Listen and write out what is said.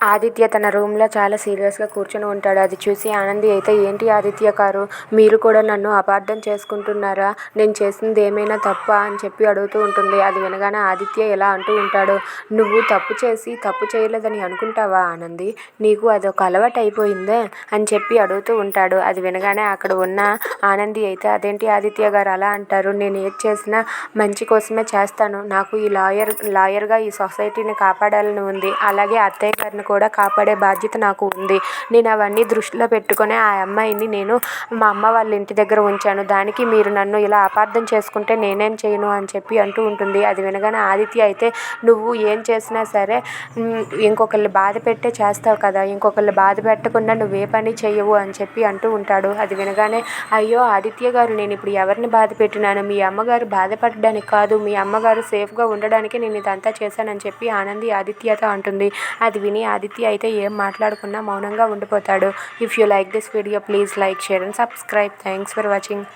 ఆదిత్య తన రూమ్లో చాలా సీరియస్గా కూర్చొని ఉంటాడు. అది చూసి ఆనంది అయితే ఏంటి ఆదిత్య గారు? మీరు కూడా నన్ను అపార్థం చేసుకుంటున్నారా? నేను చేసింది ఏమైనా తప్ప? అని చెప్పి అడుగుతూ ఉంటుంది. అది వినగానే ఆదిత్య ఇలా అంటూ ఉంటాడు. నువ్వు తప్పు చేసి తప్పు చేయలేదని అనుకుంటావా ఆనంది? నీకు అదొక అలవాటు అయిపోయిందే? అని చెప్పి అడుగుతూ ఉంటాడు. అది వినగానే అక్కడ ఉన్న ఆనంది అయితే అదేంటి ఆదిత్య గారు అలా అంటారు? నేను ఏది చేసినా మంచి కోసమే చేస్తాను. నాకు ఈ లాయర్ లాయర్గా ఈ సొసైటీని కాపాడాలని ఉంది. అలాగే అత్తయ్య గారిని కూడా కాపాడే బాధ్యత నాకు ఉంది. నేను అవన్నీ దృష్టిలో పెట్టుకొని ఆ అమ్మాయిని నేను మా అమ్మ వాళ్ళ ఇంటి దగ్గర ఉంచాను. దానికి మీరు నన్ను ఇలా అపార్థం చేసుకుంటే నేనేం చేయను అని చెప్పి అంటూ ఉంటుంది. అది వినగానే ఆదిత్య అయితే నువ్వు ఏం చేసినా సరే ఇంకొకళ్ళు ఇంకొకరిని బాధ పెట్టే చేస్తావు కదా. ఇంకొకరిని బాధ పెట్టకుండా నువ్వు ఏ పని చేయవు అని చెప్పి అంటూ ఉంటాడు. అది వినగానే అయ్యో ఆదిత్య గారు నేను ఇప్పుడు ఎవరిని బాధ పెట్టినాను? మీ అమ్మగారు బాధపడడానికి కాదు. మీ అమ్మగారు సేఫ్గా ఉండడానికి నేను ఇదంతా చేశానని చెప్పి ఆనంది ఆదిత్యతో అంటుంది. అది విని ఆదిత్య అయితే ఏం మాట్లాడకుండా మౌనంగా ఉండిపోతాడు. If you like this video please like share and subscribe thanks for watching